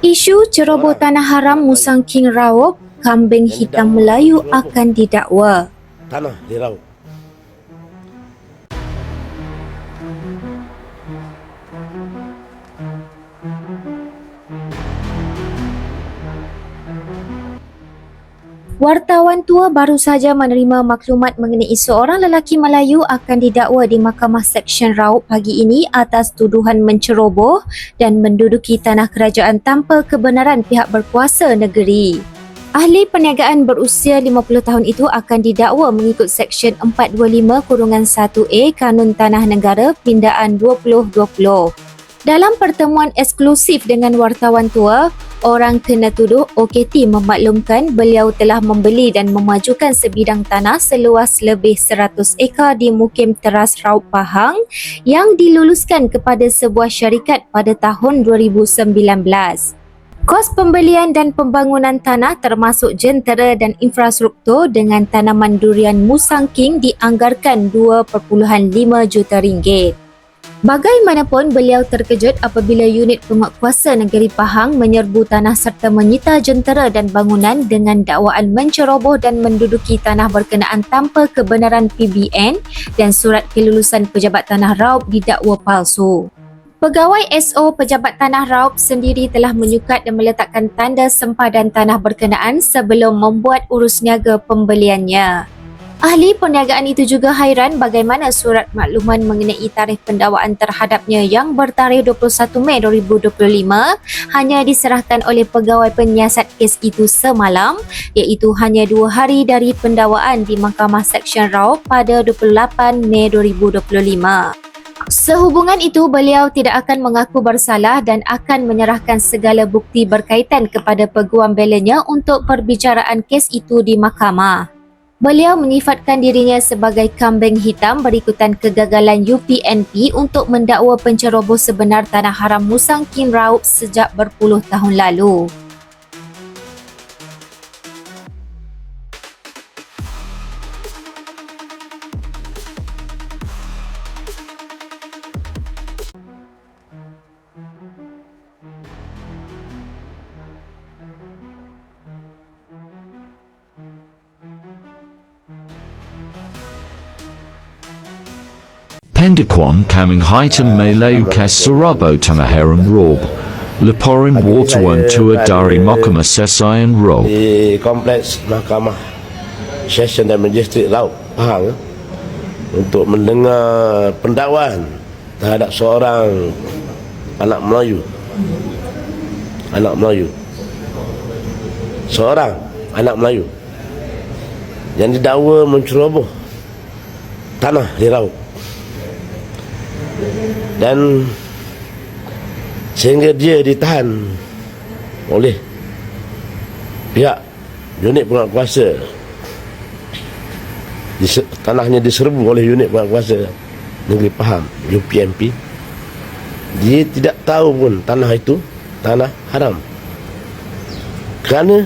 Isu ceroboh tanah haram Musang King Rawop, kambing hitam Melayu akan didakwa. tanah di laut. Wartawan tua baru saja menerima maklumat mengenai seorang lelaki Melayu akan didakwa di Mahkamah Seksyen Raup pagi ini atas tuduhan menceroboh dan menduduki tanah kerajaan tanpa kebenaran pihak berkuasa negeri. Ahli perniagaan berusia 50 tahun itu akan didakwa mengikut Seksyen 425 kurungan 1A Kanun Tanah Negara Pindaan 2020. Dalam pertemuan eksklusif dengan wartawan tua, orang kena tuduh OKT memaklumkan beliau telah membeli dan memajukan sebidang tanah seluas lebih 100 ekar di Mukim Teras Raup Pahang yang diluluskan kepada sebuah syarikat pada tahun 2019. Kos pembelian dan pembangunan tanah termasuk jentera dan infrastruktur dengan tanaman durian Musang King dianggarkan 2.5 juta ringgit. Bagaimanapun beliau terkejut apabila unit penguatkuasa negeri Pahang menyerbu tanah serta menyita jentera dan bangunan dengan dakwaan menceroboh dan menduduki tanah berkenaan tanpa kebenaran PBN dan surat kelulusan pejabat tanah raup didakwa palsu. Pegawai SO Pejabat Tanah Raup sendiri telah menyukat dan meletakkan tanda sempadan tanah berkenaan sebelum membuat urus niaga pembeliannya. Ahli perniagaan itu juga hairan bagaimana surat makluman mengenai tarikh pendakwaan terhadapnya yang bertarikh 21 Mei 2025 hanya diserahkan oleh pegawai penyiasat kes itu semalam iaitu hanya dua hari dari pendakwaan di Mahkamah Seksyen Raup pada 28 Mei 2025. Sehubungan itu, beliau tidak akan mengaku bersalah dan akan menyerahkan segala bukti berkaitan kepada peguam belanya untuk perbicaraan kes itu di mahkamah. Beliau menyifatkan dirinya sebagai kambing hitam berikutan kegagalan UPNP untuk mendakwa penceroboh sebenar tanah haram Musang King Raup sejak berpuluh tahun lalu. Pendaquan coming heighten Malayu kas Sarabo Tanaharan Rob. Leporin Waterwan Tua Dari Mokama Sesayan Rob. Di kompleks Mahkamah Session dan Majistrik Laut Pahang eh, untuk mendengar pendakwaan terhadap seorang anak Melayu. Anak Melayu. Seorang anak Melayu yang didakwa menceroboh tanah di laut. Dan sehingga dia ditahan oleh pihak unit penguatkuasa Dise, tanahnya diserbu oleh unit penguatkuasa negeri Pahang UPMP dia tidak tahu pun tanah itu tanah haram. Kerana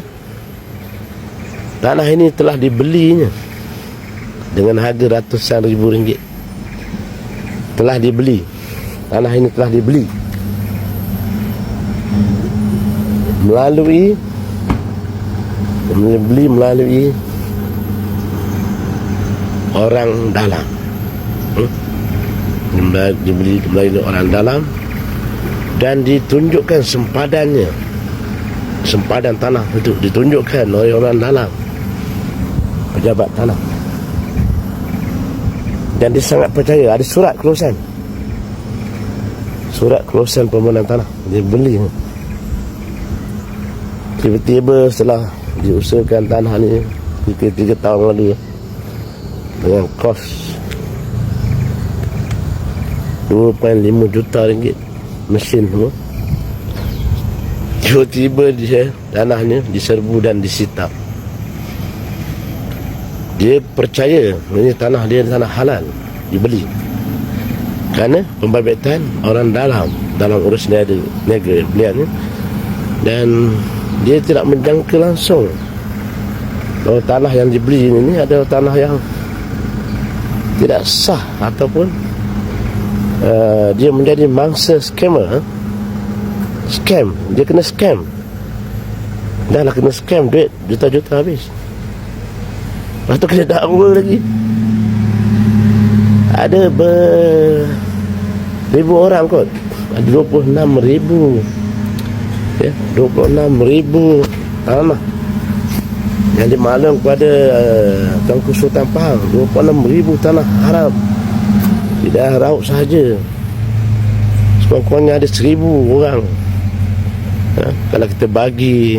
tanah ini telah dibelinya dengan harga ratusan ribu ringgit telah dibeli. Tanah ini telah dibeli. Melalui dibeli melalui orang dalam. Hmm? Dibeli- melalui orang dalam dan ditunjukkan sempadannya. Sempadan tanah itu ditunjukkan oleh orang dalam. Pejabat tanah dan dia sangat percaya. Ada surat kelulusan surat kelulusan pembangunan tanah. Dia beli. Tiba-tiba setelah diusahakan tanah ni 3, 3 tahun lalu dengan kos 2.5 juta ringgit mesin semua tiba-tiba dia tanahnya diserbu dan disita dia percaya ini tanah dia tanah halal dibeli. Kerana pembabitan orang dalam dalam urus niaga niaga belian ni. Dan dia tidak menjangka langsung bahawa tanah yang dibeli ini, ini adalah tanah yang tidak sah ataupun uh, dia menjadi mangsa skamer eh? scam. Dia kena scam. Dah lah kena scam duit juta-juta habis lepas tu kena dakwa lagi. Ada ber ribu orang kot. Ada 26 ribu. Ya 26 ribu. Tanah yang dimaklum kepada uh, Tuanku Sultan Pahang 26 ribu tanah haram. Di daerah Raub sahaja. Sekurang-kurangnya ada seribu orang. Ha? kalau kita bagi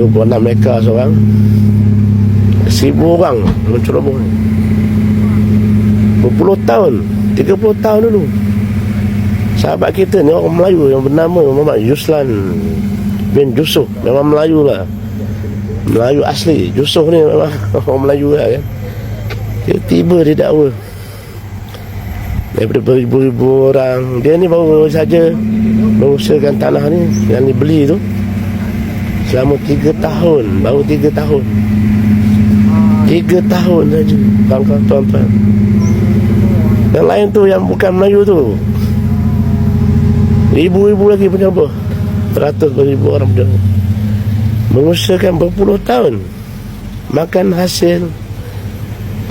26 ekar seorang seribu orang. Menceroboh berpuluh tahun. 30 tahun dulu. Sahabat kita ni orang Melayu yang bernama Muhammad Yuslan bin Yusuf memang Melayu lah. Melayu asli. Yusuf ni memang orang Melayu lah kan. Dia tiba dia dakwa daripada beribu-ribu orang. Dia ni baru saja mengusahakan tanah ni yang dibeli tu. Selama tiga tahun. Baru tiga tahun tiga tahun saja tuan-tuan. Yang lain tu yang bukan Melayu tu. Ribu-ribu lagi penyoba beratus ribu orang penyoba mengusahakan berpuluh tahun. Makan hasil.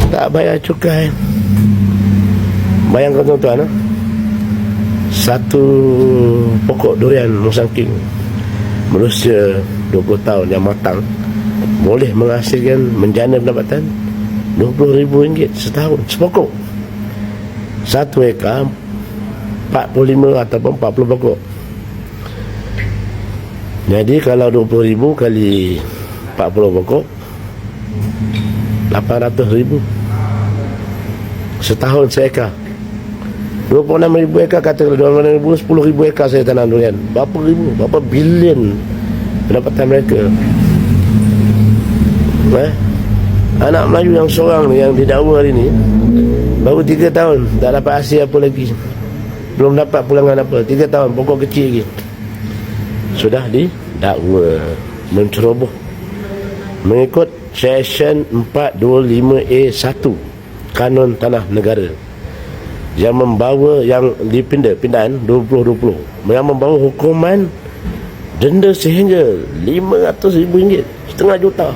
Tak bayar cukai. Bayangkan tuan-tuan ha? Satu pokok durian musangking Berusia 20 tahun yang matang Boleh menghasilkan menjana pendapatan RM20,000 setahun Sepokok. Satu ekar 45 ataupun 40 pokok. Jadi kalau RM20,000 kali 40 pokok RM800,000 Setahun seekar. 26 ribu ekar kata kalau 26 ribu 10 ribu ekar saya tanam durian. Berapa ribu? Berapa bilion pendapatan mereka eh? anak Melayu yang seorang ni yang didakwa hari ni baru 3 tahun tak dapat hasil apa lagi. Belum dapat pulangan apa. 3 tahun pokok kecil lagi. Sudah didakwa. Menceroboh. Mengikut section 425A1 Kanun Tanah Negara. Yang membawa yang dipindah pindahan 2020 yang membawa hukuman denda sehingga 500 ribu ringgit setengah juta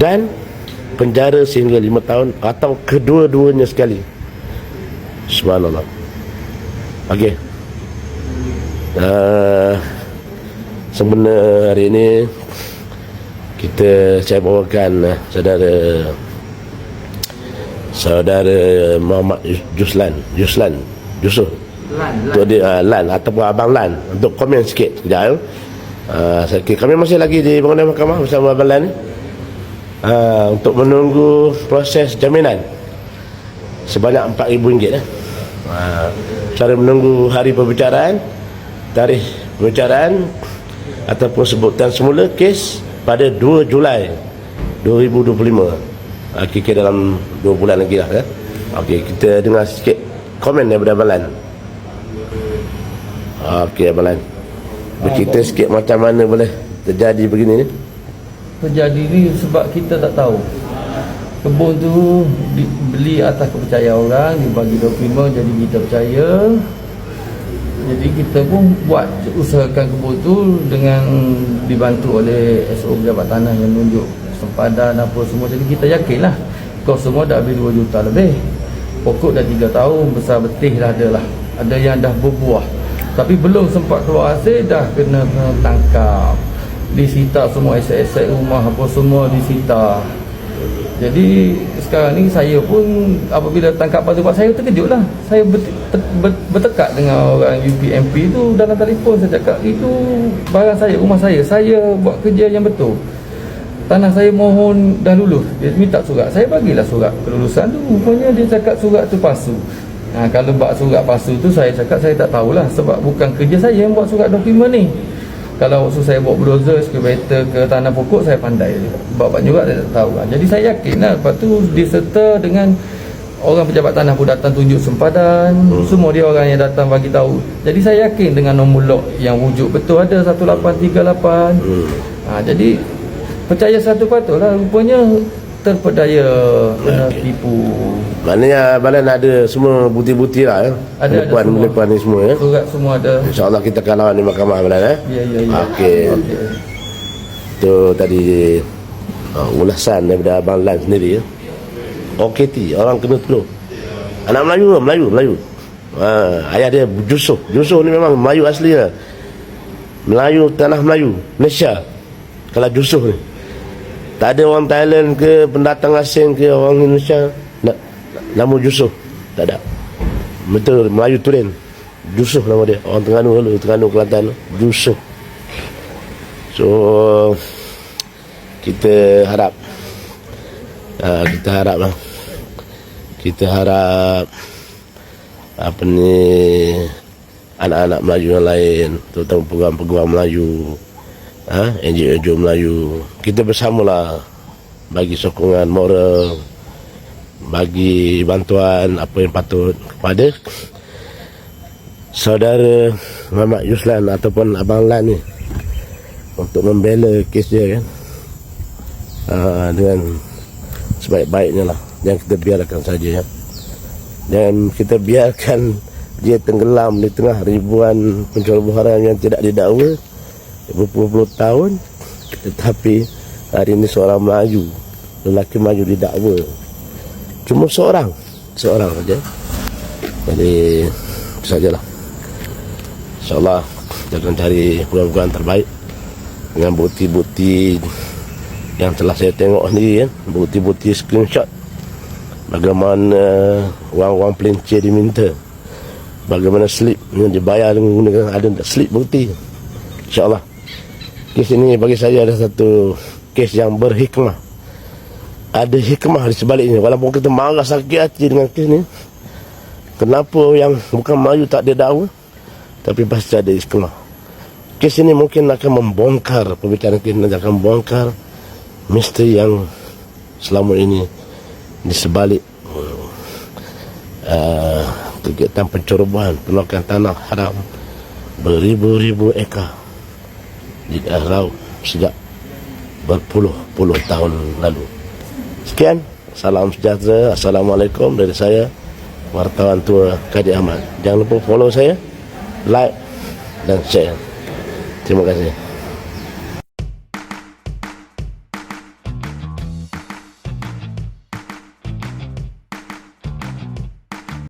dan penjara sehingga 5 tahun atau kedua-duanya sekali. Subhanallah. Ok uh, sebenarnya hari ini kita saya bawakan uh, saudara saudara Muhammad Juslan Juslan Yusuf. Lan, untuk dia uh, Lan ataupun Abang Lan untuk komen sikit. Sekejap uh, kami masih lagi di bangunan mahkamah bersama Abang Lan ni uh, untuk menunggu proses jaminan sebanyak RM4,000 eh. uh, cara menunggu hari perbicaraan tarikh perbicaraan ataupun sebutan semula kes pada 2 Julai 2025 uh, kira dalam 2 bulan lagi lah ya. Okey, kita dengar sikit komen daripada Abang Lan. Okey, Abang Lan. Bercerita sikit macam mana boleh terjadi begini ni. Terjadi ni sebab kita tak tahu. Kebun tu dibeli atas kepercayaan orang, dibagi dokumen jadi kita percaya. Jadi kita pun buat usahakan kebun tu dengan dibantu oleh SO pejabat tanah yang menunjuk sempadan apa semua. Jadi kita yakinlah kau semua dah habis 2 juta lebih. Pokok dah 3 tahun, besar betih dah ada lah. Ada yang dah berbuah. Tapi belum sempat keluar hasil dah kena tangkap. Disita semua aset-aset rumah apa semua disita. Jadi sekarang ni saya pun apabila tangkap pak saya terkejut lah. Saya ber, ter, ber, bertekak dengan orang UPMP tu dalam telefon saya cakap itu barang saya, rumah saya. Saya buat kerja yang betul. Tanah saya mohon dah lulus. Dia minta surat. Saya bagilah surat kelulusan tu. Rupanya dia cakap surat tu palsu. Ha, kalau buat surat palsu tu saya cakap saya tak tahulah sebab bukan kerja saya yang buat surat dokumen ni. Kalau waktu saya bawa bulldozer, excavator ke tanah pokok saya pandai Bapak juga saya tak tahu lah. Jadi saya yakin lah Lepas tu diserta dengan Orang pejabat tanah pun datang tunjuk sempadan hmm. Semua dia orang yang datang bagi tahu Jadi saya yakin dengan nombor log yang wujud betul ada 1838 hmm. ha, Jadi percaya satu patut lah Rupanya terpedaya kena tipu Maknanya Balan ada semua bukti-bukti lah ya. Ada, ada Penipuan, semua. penipuan ni semua ya. surat semua ada InsyaAllah kita akan lawan di mahkamah Balan eh. ya ya ya Okey. Okey. Itu tadi uh, ulasan daripada Abang Lan sendiri ya. OKT, orang kena tolong. Anak Melayu, Melayu, Melayu. Ha, ayah dia Jusuh. Jusuh ni memang Melayu asli lah. Melayu, tanah Melayu, Malaysia. Kalau Jusuh ni. Tak ada orang Thailand ke, pendatang asing ke, orang Indonesia. Nak, nama Jusuh. Tak ada. Betul, Melayu Turin. Jusuh nama dia. Orang Terengganu dulu, Terengganu Kelantan. Jusuh. So kita harap uh, kita harap lah kita harap apa ni anak-anak Melayu yang lain terutama peguam-peguam Melayu ha, NGO-NGO Melayu. Kita bersamalah bagi sokongan moral bagi bantuan apa yang patut kepada saudara Muhammad Yuslan ataupun Abang Lan ni untuk membela kes dia kan? Uh, dengan sebaik-baiknya lah. Jangan kita biarkan saja ya. Dan kita biarkan dia tenggelam di tengah ribuan penceroboh haram yang tidak didakwa berpuluh-puluh tahun tetapi hari ini seorang Melayu. Lelaki Melayu didakwa cuma seorang. Seorang saja. Jadi itu sajalah. InsyaAllah akan cari peluang-peluang terbaik dengan bukti-bukti yang telah saya tengok ni kan bukti-bukti screenshot bagaimana wang-wang pelincir diminta. Bagaimana slip yang dibayar dengan menggunakan ada slip bukti? insyaAllah kes ini bagi saya ada satu kes yang berhikmah. Ada hikmah di sebaliknya. Walaupun kita marah sakit hati dengan kes ni kenapa yang bukan Melayu tak ada dakwa tapi pasti ada hikmah. Kes ini mungkin akan membongkar pembicaraan kita nanti akan membongkar misteri yang selama ini di sebalik uh, kegiatan pencerobohan penolakan tanah haram beribu-ribu ekar di daerah laut sejak berpuluh-puluh tahun lalu. Sekian, salam sejahtera. Assalamualaikum dari saya, wartawan tua Kadi Ahmad. Jangan lupa follow saya, like dan share. Terima kasih.